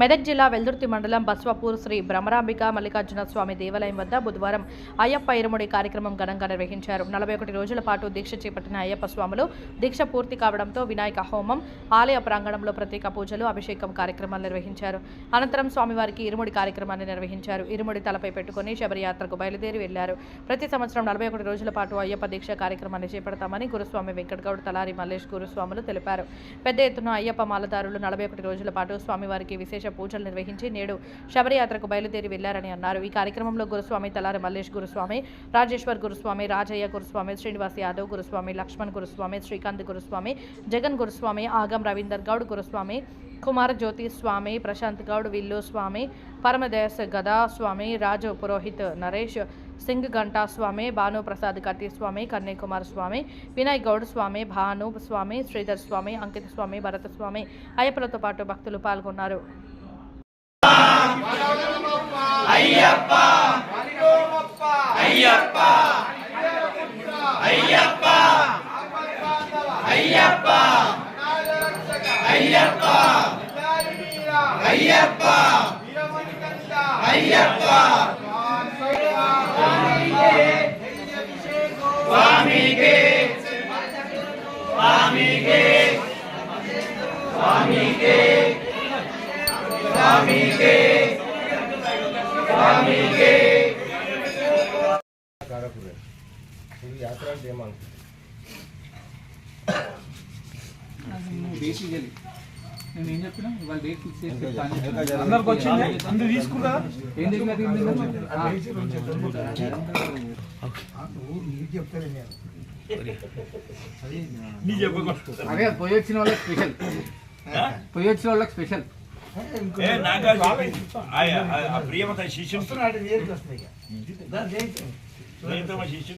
మెదక్ జిల్లా వెల్దుర్తి మండలం బస్వాపూర్ శ్రీ భ్రమరాంబిక మల్లికార్జున స్వామి దేవాలయం వద్ద బుధవారం అయ్యప్ప ఇరుముడి కార్యక్రమం ఘనంగా నిర్వహించారు. నలభై ఒకటి రోజుల పాటు దీక్ష చేపట్టిన అయ్యప్ప స్వాములు దీక్ష పూర్తి కావడంతో వినాయక హోమం ఆలయ ప్రాంగణంలో ప్రత్యేక పూజలు అభిషేకం కార్యక్రమాలు నిర్వహించారు. అనంతరం స్వామివారికి ఇరుముడి కార్యక్రమాన్ని నిర్వహించారు. ఇరుముడి తలపై పెట్టుకుని శబరియాత్రకు బయలుదేరి వెళ్ళారు ప్రతి సంవత్సరం నలభై ఒకటి రోజుల పాటు అయ్యప్ప దీక్ష కార్యక్రమాన్ని చేపడతామని గురుస్వామి వెంకటగౌడ్ తలారి మల్లేష్ గురుస్వాములు తెలిపారు. పెద్ద ఎత్తున అయ్యప్ప మాలదారులు నలభై ఒకటి రోజుల పాటు స్వామివారికి విశేష పూజలు నిర్వహించి నేడు శబరియాత్రకు బయలుదేరి వెళ్ళారని అన్నారు. ఈ కార్యక్రమంలో గురుస్వామి తలారి మల్లేష్ గురుస్వామి రాజేశ్వర్ గురుస్వామి రాజయ్య గురుస్వామి శ్రీనివాస్ యాదవ్ గురుస్వామి లక్ష్మణ్ గురుస్వామి శ్రీకాంత్ గురుస్వామి జగన్ గురుస్వామి ఆగం రవీందర్ గౌడ్ గురుస్వామి కుమార్ జ్యోతి స్వామి ప్రశాంత్ గౌడ్ విల్లు స్వామి పరమదేశ్ గదా స్వామి రాజు పురోహిత్ నరేష్ సింగ్ గంటా స్వామి భాను ప్రసాద్ కత్తి స్వామి కన్యకుమార్ స్వామి వినయ్ గౌడ్ స్వామి భాను స్వామి శ్రీధర్ స్వామి అంకిత స్వామి భరత స్వామి అయ్యప్పలతో పాటు భక్తులు పాల్గొన్నారు. కారకుడే ఇది యాత్ర అంటే ఏమనుకుంటుంది నేను ఏం చెప్పినా? ఇవాళ డేట్ ఫిక్స్ చేసి. అందరికి వచ్చింది. అందరు తీసుకురా. ఏం జరిగింది? నీ చెప్పకుండా అదే పోయి వచ్చిన వాళ్ళకి స్పెషల్ పోయి వచ్చిన వాళ్ళకి స్పెషల్ ఏ నాగా ఆ ప్రియమత శిష్యుడు. ప్రియతమ శిష్యుడు.